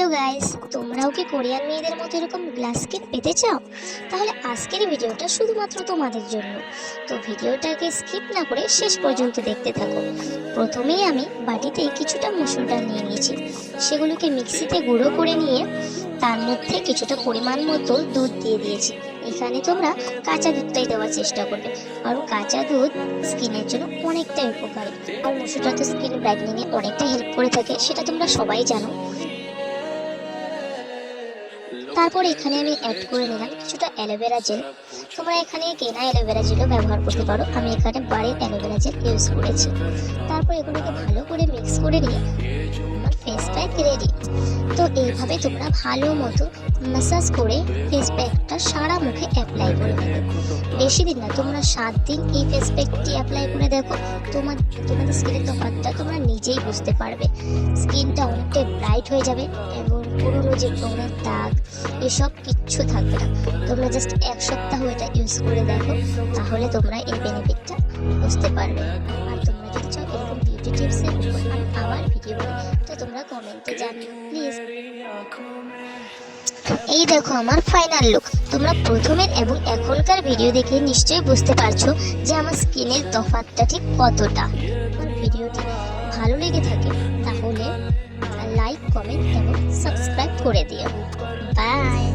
Hello guys তোমরাও কি Korean মেয়েদের মতো এরকম গ্লাস স্কিন পেতে চাও? তাহলে আজকের ভিডিওটা শুধুমাত্র তোমাদের জন্য। তো ভিডিওটাকে স্কিপ না করে শেষ পর্যন্ত দেখতে থাকো। প্রথমেই আমি বাটিতে কিছুটা মসুর ডাল নিয়ে নিয়েছি। সেগুলোকে মিক্সিতে গুঁড়ো করে নিয়ে তার মধ্যে কিছুটা পরিমাণ মতো দুধ দিয়ে দিয়েছি। এখানে তোমরা কাঁচা দুধটাই দেওয়ার চেষ্টা করবে। কারণ কাঁচা দুধ স্কিনের জন্য অনেকটাই উপকারী। আর মসুরটা তো স্কিন ব্রাইটনিংয়ে অনেকটা হেল্প করে থাকে, সেটা তোমরা সবাই জানো। তারপর এখানে আমি অ্যাড করে নিলাম কিছুটা অ্যালোভেরা জেল। তোমরা এখানে কেনা অ্যালোভেরা জেলও ব্যবহার করতে পারো। আমি এখানে বাড়ির অ্যালোভেরা জেল ইউজ করেছি। তারপর এগুলোকে ভালো করে মিক্স করে নিয়ে আমার ফেস প্যাক রেডি তো এইভাবে তোমরা ভালো মতো ম্যাসাজ করে ফেস প্যাকটা সারা মুখে অ্যাপ্লাই করে নেবে। বেশি দিন না, তোমরা সাত দিন এই ফেস প্যাকটি অ্যাপ্লাই করে দেখো। তোমার, তোমাদের স্কিনের তফাৎটা তোমরা নিজেই বুঝতে পারবে। স্কিনটা অনেকটাই ব্রাইট হয়ে যাবে এবং পুরোনো যে ব্রণের দাগ, এসব কিচ্ছু থাকবে না। তোমরা জাস্ট এক সপ্তাহ এটা ইউজ করে দেখো, তাহলে তোমরা এই বেনিফিটটা বুঝতে পারবে। আর তোমরা যদি চাও এরকম বিউটি টিপসের উপর আমি আবার ভিডিও তো তোমরা কমেন্টে জানিও প্লিজ এই দেখো আমার ফাইনাল লুক তোমরা প্রথমের এবং এখনকার ভিডিও দেখে নিশ্চয়ই বুঝতে পারছ যে আমার স্কিনের তফাৎটা ঠিক কতটা। আমার ভিডিওটি ভালো লেগে থাকে, তাহলে লাইক কমেন্ট করে দিও। বাই